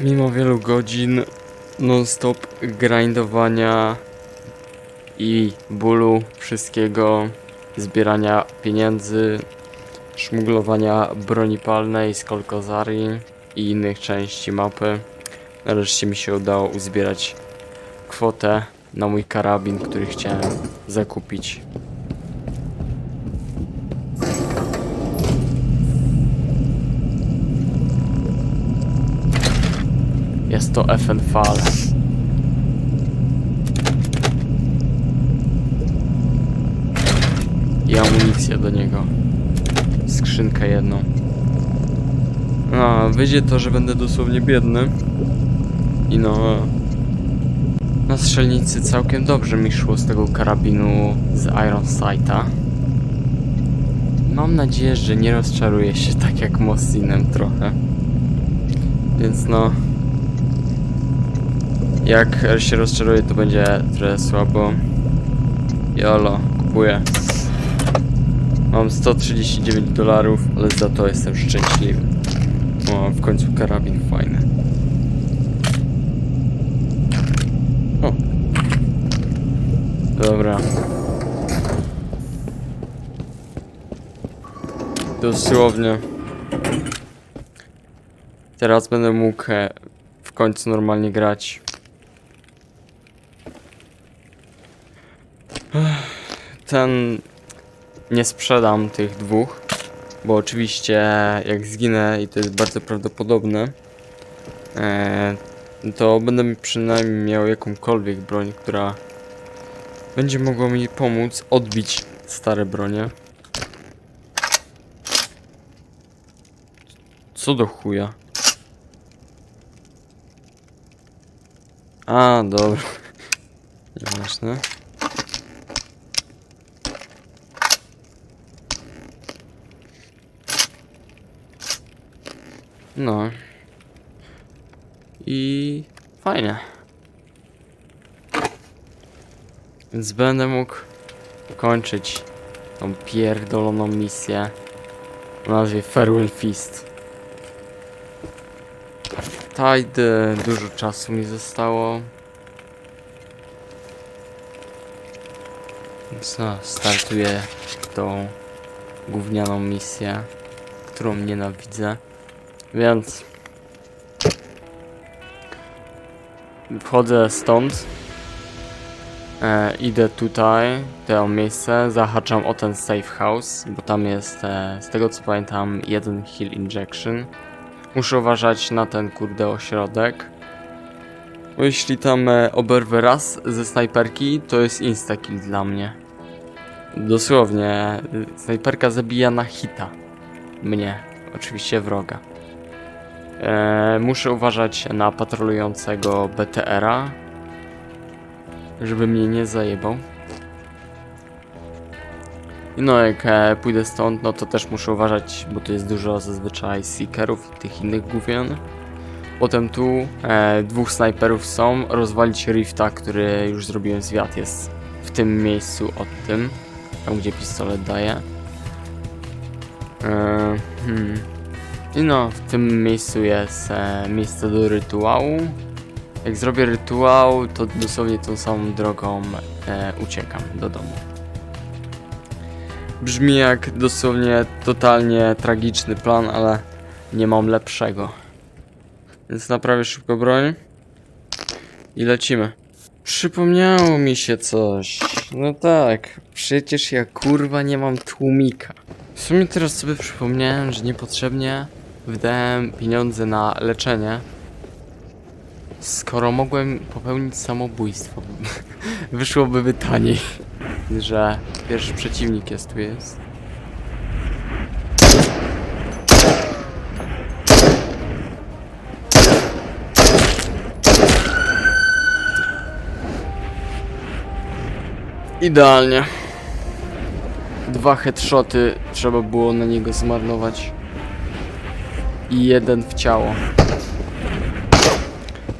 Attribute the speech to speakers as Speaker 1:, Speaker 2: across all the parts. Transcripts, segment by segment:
Speaker 1: Mimo wielu godzin non-stop grindowania i bólu wszystkiego, zbierania pieniędzy, szmuglowania broni palnej z Kolkozari i innych części mapy, nareszcie mi się udało uzbierać kwotę na mój karabin, który chciałem zakupić. Jest to FNFAL. I amunicję do niego. Skrzynkę jedną. No, wyjdzie to, że będę dosłownie biedny. I no... Na strzelnicy całkiem dobrze mi szło z tego karabinu z Iron Sighta. Mam nadzieję, że nie rozczaruję się tak jak Mossinem trochę. Więc no... Jak się rozczaruję, to będzie trochę słabo. Jolo, kupuję. Mam 139 dolarów, ale za to jestem szczęśliwy. O, w końcu karabin fajny. O. Dobra. Dosłownie. Teraz będę mógł e, w końcu normalnie grać. Ten nie sprzedam tych dwóch, bo oczywiście jak zginę i to jest bardzo prawdopodobne, e, to będę przynajmniej miał jakąkolwiek broń, która będzie mogła mi pomóc odbić stare bronie. Co do chuja? A, dobra. Nieważne. No. I fajnie. Więc będę mógł kończyć tą pierdoloną misję o nazwie Farewell Feast. Tide, dużo czasu mi zostało. Więc no, startuję tą gównianą misję, którą nienawidzę. Więc wchodzę stąd. E, idę tutaj, to miejsce, zahaczam o ten safe house, bo tam jest, e, z tego co pamiętam, jeden heal injection. Muszę uważać na ten kurde ośrodek. Bo jeśli tam e, oberwę raz ze snajperki, to jest insta-kill dla mnie. Dosłownie, y, snajperka zabija na hita. Mnie, oczywiście wroga. E, muszę uważać na patrolującego BTR-a, żeby mnie nie zajebał. No, jak e, pójdę stąd, no to też muszę uważać, bo tu jest dużo zazwyczaj seekerów i tych innych gówien. Potem tu e, dwóch snajperów są, rozwalić rifta, który już zrobiłem zwiat, jest w tym miejscu od tym, tam gdzie pistolet daje. E, hmm. I no, w tym miejscu jest e, miejsce do rytuału. Jak zrobię rytuał, to dosłownie tą samą drogą e, uciekam do domu. Brzmi jak dosłownie totalnie tragiczny plan, ale nie mam lepszego. Więc naprawię szybko broń i lecimy. Przypomniało mi się coś. No tak, przecież ja kurwa nie mam tłumika. W sumie teraz sobie przypomniałem, że niepotrzebnie wydałem pieniądze na leczenie. Skoro mogłem popełnić samobójstwo, wyszłoby by taniej, że pierwszy przeciwnik jest tu jest. Idealnie. Dwa headshoty trzeba było na niego zmarnować i jeden w ciało.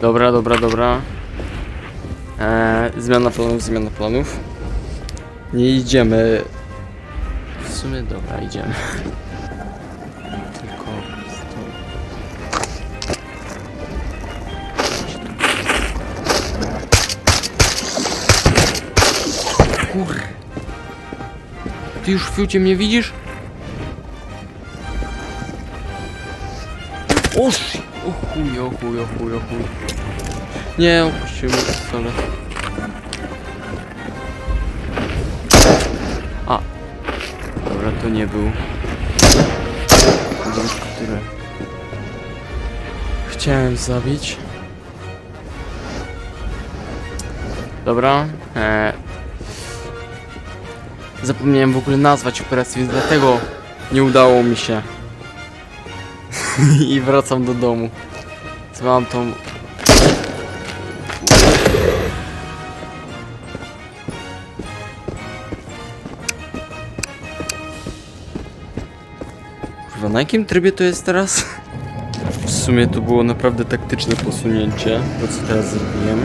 Speaker 1: Dobra, dobra, dobra. Eee, zmiana planów, zmiana planów. Nie idziemy. W sumie dobra, idziemy. Tylko. Kur. Ty już w fiucie mnie widzisz? O, shi- o chuj, o chuj, o chuj, o chuj. Nie, opuściłem pistolet. A. Dobra, to nie był. Drugi, chciałem zabić. Dobra. E... Zapomniałem w ogóle nazwać operację, więc dlatego nie udało mi się. I wracam do domu. Mam tą... Kurwa, na jakim trybie to jest teraz? W sumie to było naprawdę taktyczne posunięcie, to co teraz zrobiłem.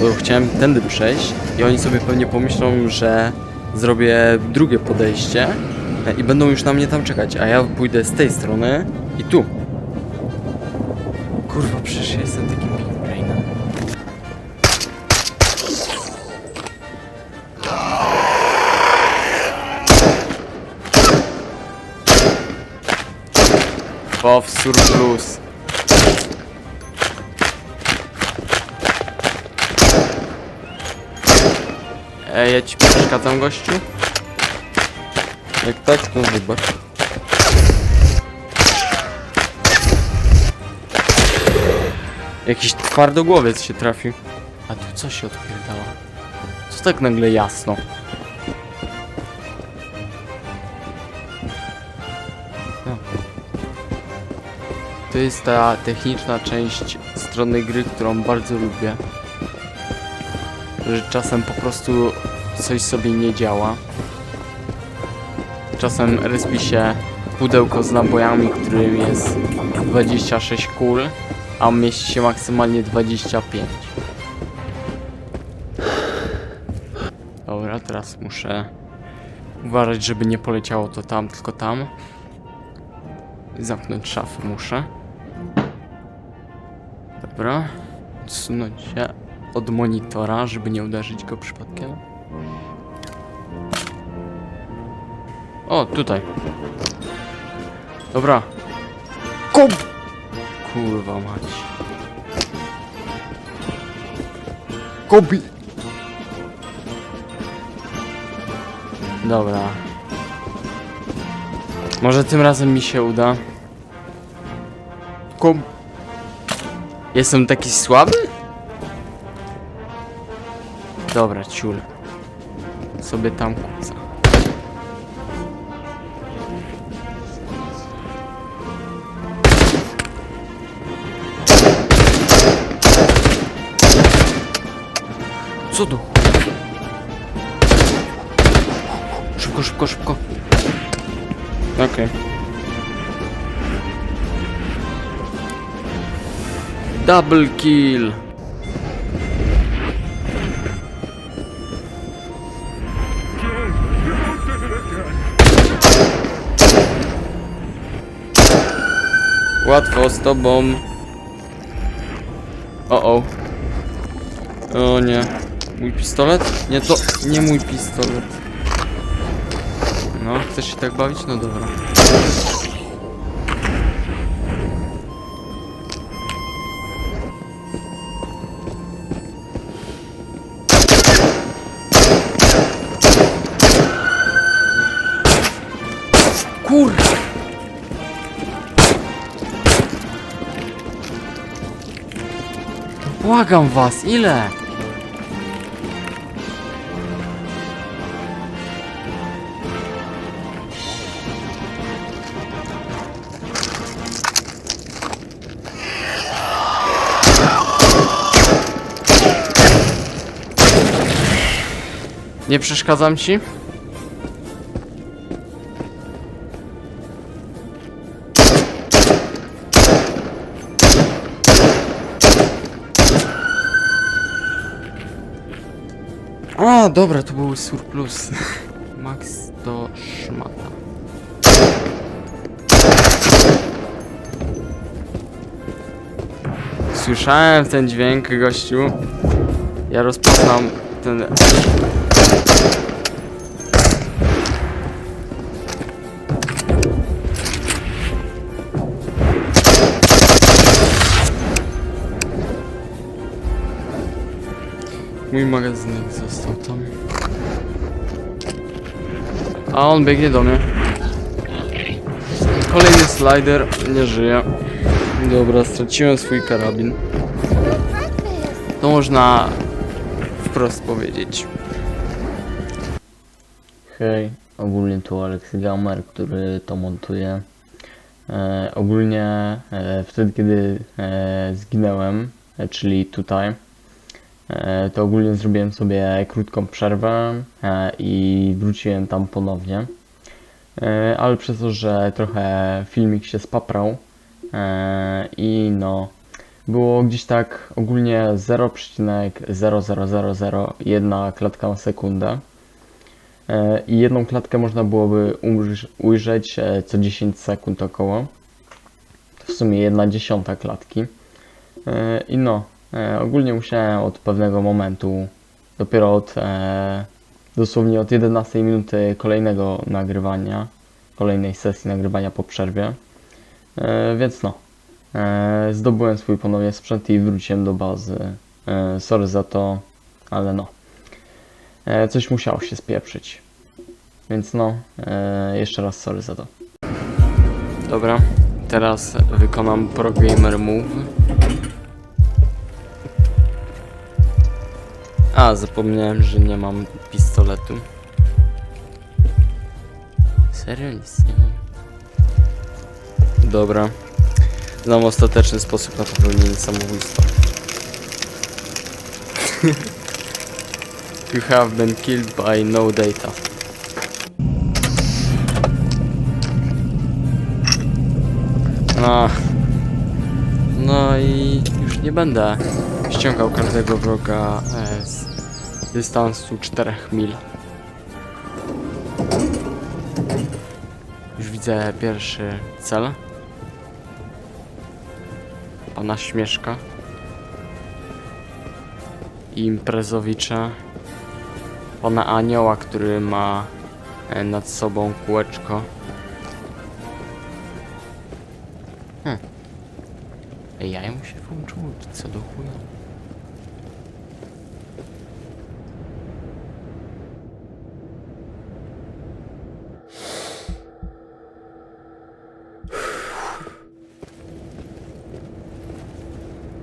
Speaker 1: Bo chciałem tędy przejść i oni sobie pewnie pomyślą, że zrobię drugie podejście i będą już na mnie tam czekać, a ja pójdę z tej strony i tu. Kurwa, przecież ja jestem takim big brainem. Pow surplus. Ej, ja ci przeszkadzam, gościu? Jak tak, to wybacz. Jakiś twardogłowiec się trafił. A tu co się odpierdala? Co tak nagle jasno? No. To jest ta techniczna część strony gry, którą bardzo lubię. Że czasem po prostu coś sobie nie działa. Czasem respi się pudełko z nabojami, którym jest 26 kul, a mieści się maksymalnie 25. Dobra, teraz muszę uważać, żeby nie poleciało to tam, tylko tam. Zamknąć szafę muszę. Dobra. Odsunąć się od monitora, żeby nie uderzyć go przypadkiem. O, tutaj. Dobra. Kom! Kurwa mać. Kobi! Dobra. Może tym razem mi się uda. Kom... Jestem taki słaby? Dobra, ciul. Sobie tam kuca. Chuja? Szybko, szybko, szybko. Okej. Double kill. Łatwo z tobą. O o. O nie. Mój pistolet? Nie to nie mój pistolet. No, chcesz się tak bawić? No dobra. Błagam was, ile? Nie przeszkadzam ci? A, dobra, to był surplus. Max do szmata. Słyszałem ten dźwięk, gościu. Ja rozpoznam ten... Mój magazynek został tam. A on biegnie do mnie. Kolejny slider, nie żyje. Dobra, straciłem swój karabin. To można wprost powiedzieć.
Speaker 2: Hej, ogólnie tu Alex Gamer, który to montuje. E, ogólnie e, wtedy, kiedy e, zginęłem, e, czyli tutaj, to ogólnie zrobiłem sobie krótką przerwę e, i wróciłem tam ponownie. E, ale przez to, że trochę filmik się spaprał e, i no, było gdzieś tak ogólnie 0,0001 klatka na sekundę. E, I jedną klatkę można byłoby ujrz- ujrzeć e, co 10 sekund około. To w sumie jedna dziesiąta klatki. E, I no, e, ogólnie musiałem od pewnego momentu, dopiero od e, dosłownie od 11 minuty kolejnego nagrywania, kolejnej sesji nagrywania po przerwie. E, Więc no, e, zdobyłem swój ponownie sprzęt i wróciłem do bazy. E, Sorry za to, ale no. E, coś musiało się spieprzyć. Więc no, e, jeszcze raz sorry za to.
Speaker 1: Dobra, teraz wykonam Pro Gamer Move. A, zapomniałem, że nie mam pistoletu. Serio? Nic nie mam. Dobra. Znam ostateczny sposób na popełnienie samobójstwa. you have been killed by no data. No. No i już nie będę ściągał każdego wroga e, z dystansu 4 mil. Już widzę pierwszy cel. Pana Śmieszka. I imprezowicza. Pana Anioła, który ma e, nad sobą kółeczko. Ej, jaja mu się włączyło, czy co do chuja?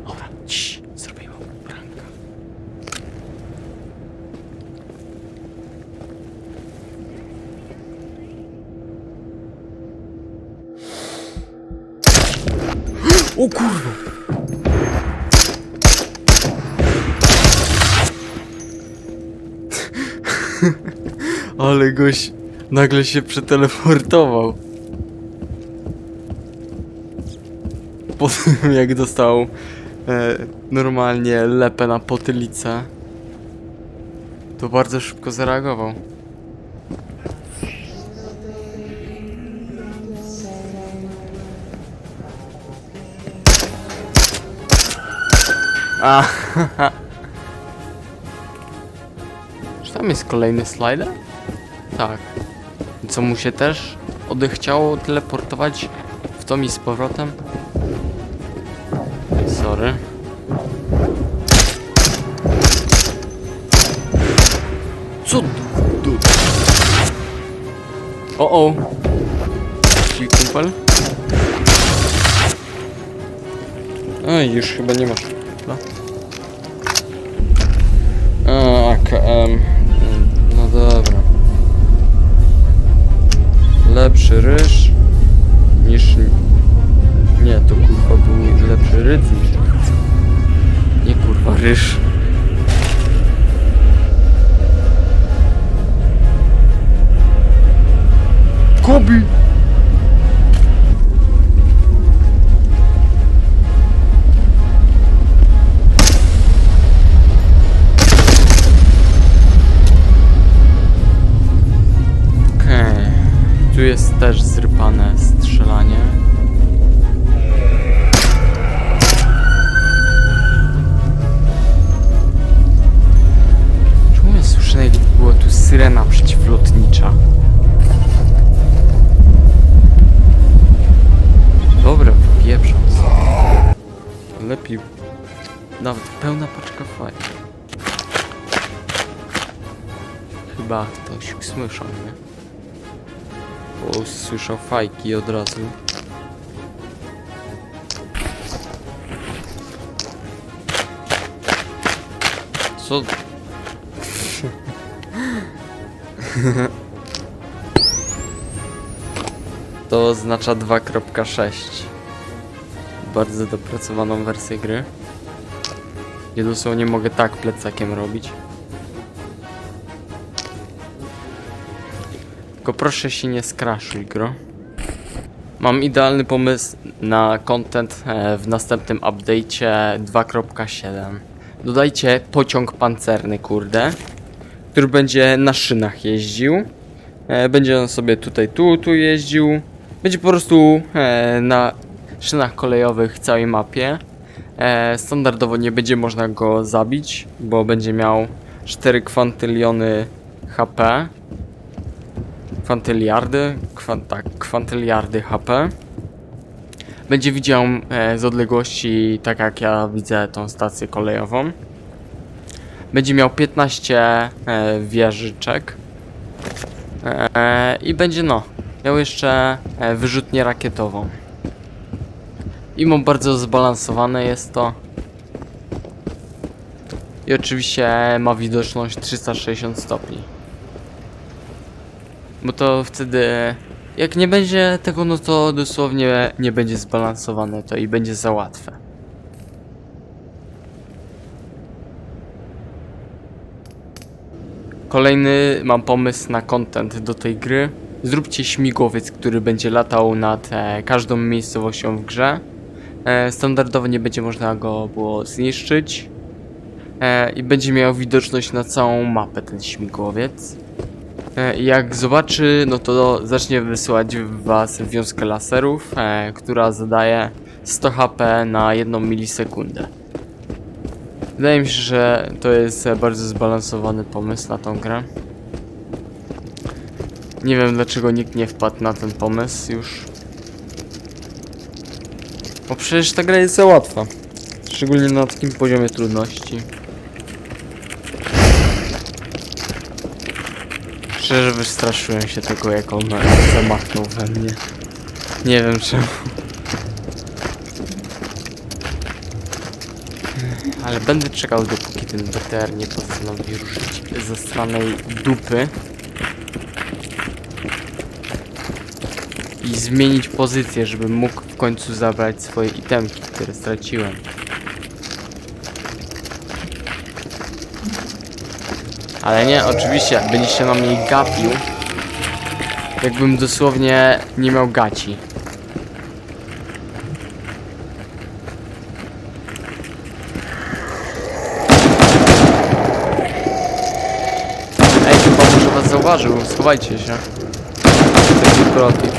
Speaker 1: Dobra, cii, zrobimy mu pranka. O kurwa! Ale goś nagle się przeteleportował. Po tym jak dostał e, normalnie lepę na potylicę, to bardzo szybko zareagował. A, Czy tam jest kolejny slider? Tak. Co mu się też odechciało teleportować w tom i z powrotem? Sorry. Co? O o. Ci kumpel? Ej, już chyba nie masz. A, AKM. No dobra. Lepszy ryż niż... Nie, to kurwa był lepszy rydz niż. Nie kurwa ryż. Kobi! Tu jest też zrypane strzelanie. Czemu ja słyszę, jakby była tu syrena przeciwlotnicza? Dobra, pieprząc. Lepiej. Nawet pełna paczka fajna. chyba ktoś słyszał, nie? Bo słyszał fajki od razu. Co? To oznacza 2.6. Bardzo dopracowaną wersję gry. Ja dosłownie mogę tak plecakiem robić. Tylko proszę się nie skraszuj, gro. Mam idealny pomysł na content e, w następnym update'cie 2.7. Dodajcie pociąg pancerny, kurde, który będzie na szynach jeździł. E, Będzie on sobie tutaj, tu, tu jeździł. Będzie po prostu e, na szynach kolejowych w całej mapie. Standardowo nie będzie można go zabić, bo będzie miał 4 kwantyliony HP. Kwantyliardy? Kwan, tak, kwantyliardy HP. Będzie widział e, z odległości, tak jak ja widzę tą stację kolejową. Będzie miał 15 e, wieżyczek. E, I będzie no, miał jeszcze e, wyrzutnię rakietową. I mu bardzo zbalansowane jest to. I oczywiście ma widoczność 360 stopni. Bo to wtedy, jak nie będzie tego, no to dosłownie nie będzie zbalansowane to i będzie za łatwe. Kolejny mam pomysł na content do tej gry. Zróbcie śmigłowiec, który będzie latał nad e, każdą miejscowością w grze. E, standardowo nie będzie można go było zniszczyć. E, I będzie miał widoczność na całą mapę ten śmigłowiec. E, jak zobaczy, no to zacznie wysyłać w was wiązkę laserów, e, która zadaje 100 HP na 1 milisekundę. Wydaje mi się, że to jest e, bardzo zbalansowany pomysł na tą grę. Nie wiem dlaczego nikt nie wpadł na ten pomysł już. Bo przecież ta gra jest za łatwa. Szczególnie na takim poziomie trudności. Szczerze wystraszyłem się tego jak on zamachnął we mnie. Nie wiem czemu. Ale będę czekał dopóki ten BTR nie postanowi ruszyć ze stranej dupy. I zmienić pozycję, żebym mógł w końcu zabrać swoje itemki, które straciłem. Ale nie, oczywiście, jak będzie się na mnie gapił, jakbym dosłownie nie miał gaci. Ej, chyba może was zauważył, schowajcie się. Taki protip.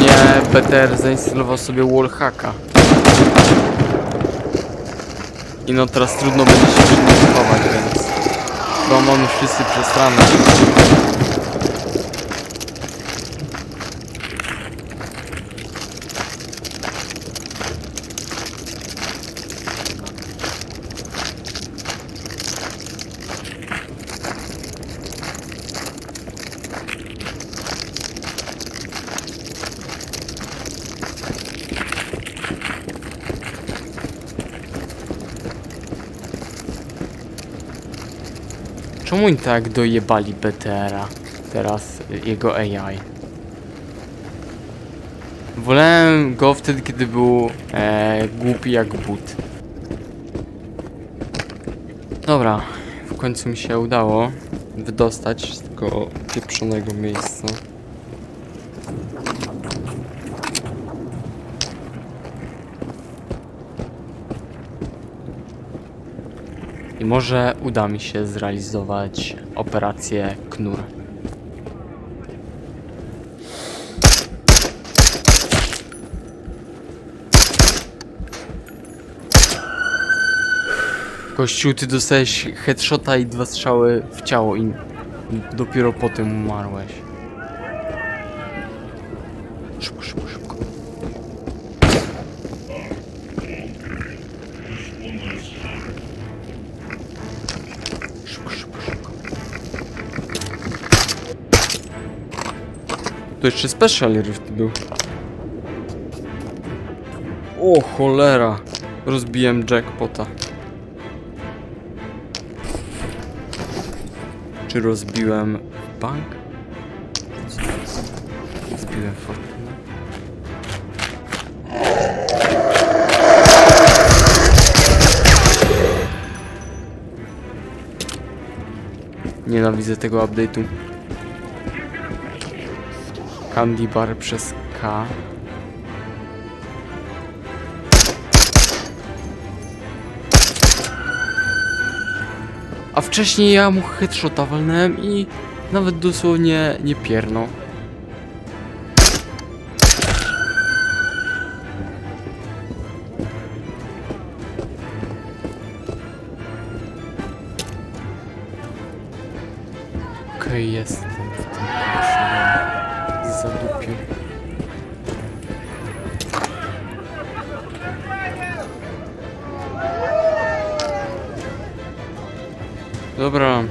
Speaker 1: Nie, BTR zainstalował sobie wallhacka. I no teraz trudno będzie się przy nim schować, więc... Chyba mamy wszyscy Czemu oni tak dojebali BTR-a? Teraz jego AI. Wolałem go wtedy, kiedy był e, głupi jak but. Dobra, w końcu mi się udało wydostać z tego pieprzonego miejsca. I może uda mi się zrealizować operację KNUR. Kościół, ty dostałeś headshota i dwa strzały w ciało i dopiero potem umarłeś. To jeszcze Special Rift był. O cholera. Rozbiłem jackpota. Czy rozbiłem bank? Zbiłem fortunę. Nienawidzę tego update'u. Candy bar przez K. A wcześniej ja mu headshota walnąłem i nawet dosłownie nie piernął. Dobra.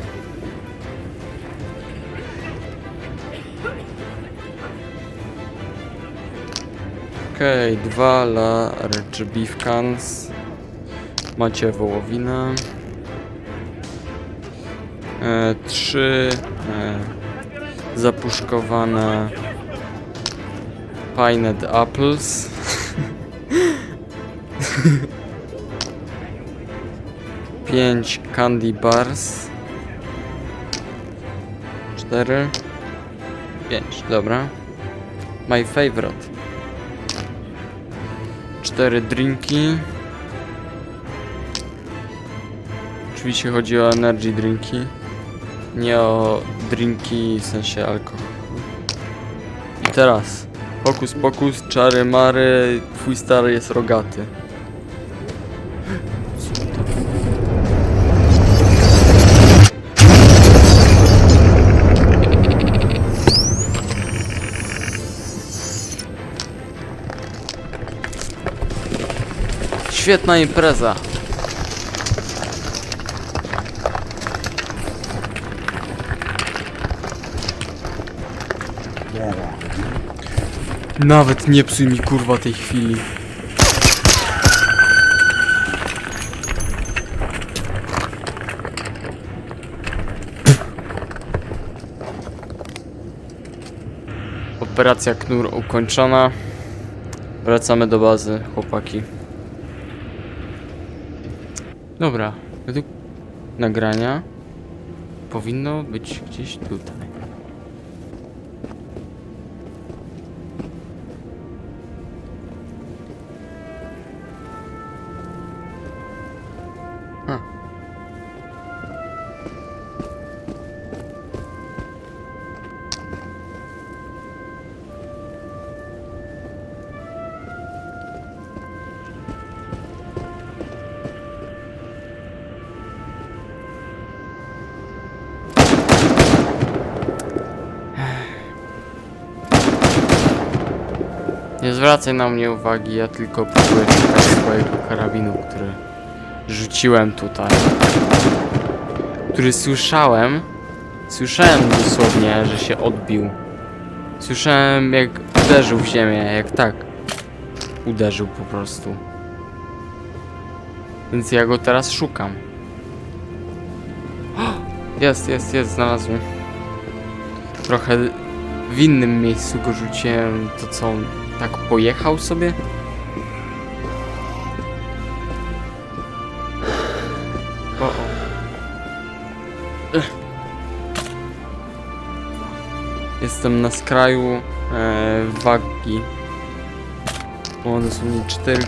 Speaker 1: Okej, dwa large beef cans. Macie wołowinę. E, trzy e, zapuszkowane pineapple apples. Pięć candy bars. Cztery. Pięć, dobra. My favorite. Cztery drinki. Oczywiście chodzi o energy drinki. Nie o drinki w sensie alkoholu. I teraz. Pokus pokus, czary mary, twój stary jest rogaty. Świetna impreza. Nawet nie psuj mi kurwa tej chwili. Operacja Knur ukończona. Wracamy do bazy, chłopaki. Dobra, według nagrania powinno być gdzieś tutaj. Zwracaj na mnie uwagi, ja tylko próbuję szukać swojego karabinu, który rzuciłem tutaj. Który słyszałem, słyszałem dosłownie, że się odbił. Słyszałem jak uderzył w ziemię, jak tak. Uderzył po prostu. Więc ja go teraz szukam. Jest, jest, jest, znalazłem. Trochę w innym miejscu go rzuciłem, to co on tak pojechał sobie? O, o. Jestem na skraju e, wagi. Mam dosłownie cztery,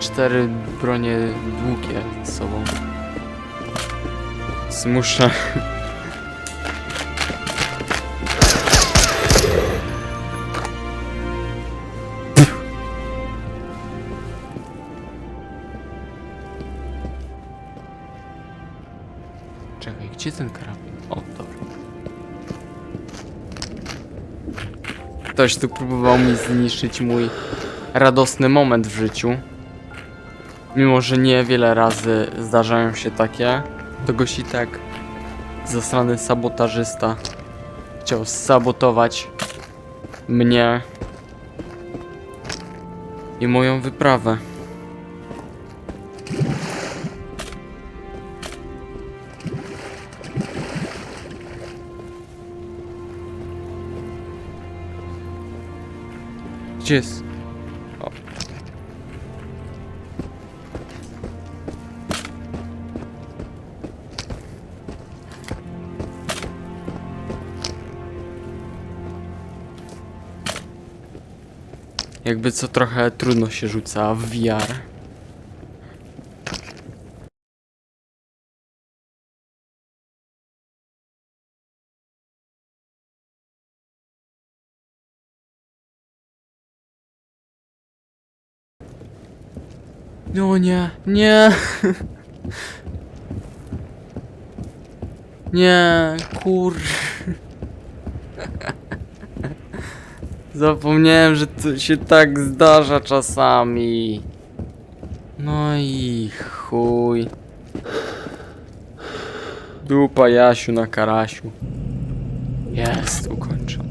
Speaker 1: cztery bronie długie z sobą. Więc gdzie ten karabin? O, dobra. Ktoś tu próbował mi zniszczyć mój radosny moment w życiu. Mimo, że nie wiele razy zdarzają się takie, to gości tak zasrany sabotażysta chciał sabotować mnie i moją wyprawę. Gdzie jest? O. Jakby co trochę trudno się rzuca w VR. No nie, nie. Nie, kur... Zapomniałem, że to się tak zdarza czasami. No i chuj. Dupa Jasiu na Karasiu. Jest ukończone.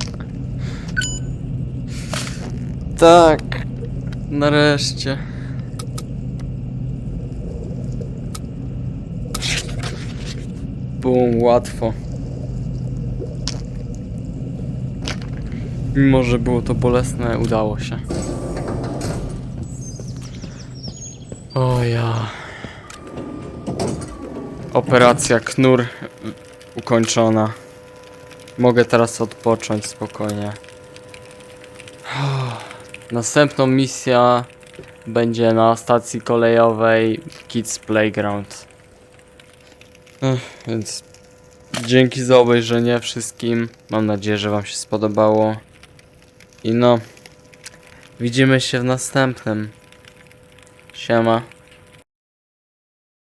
Speaker 1: Tak. Nareszcie. Bum, łatwo. Mimo, że było to bolesne, udało się. O ja. Operacja Knur ukończona. Mogę teraz odpocząć spokojnie. Następną misja będzie na stacji kolejowej Kids Playground. Ech, więc dzięki za obejrzenie wszystkim. Mam nadzieję, że Wam się spodobało. I no, widzimy się w następnym. Siema.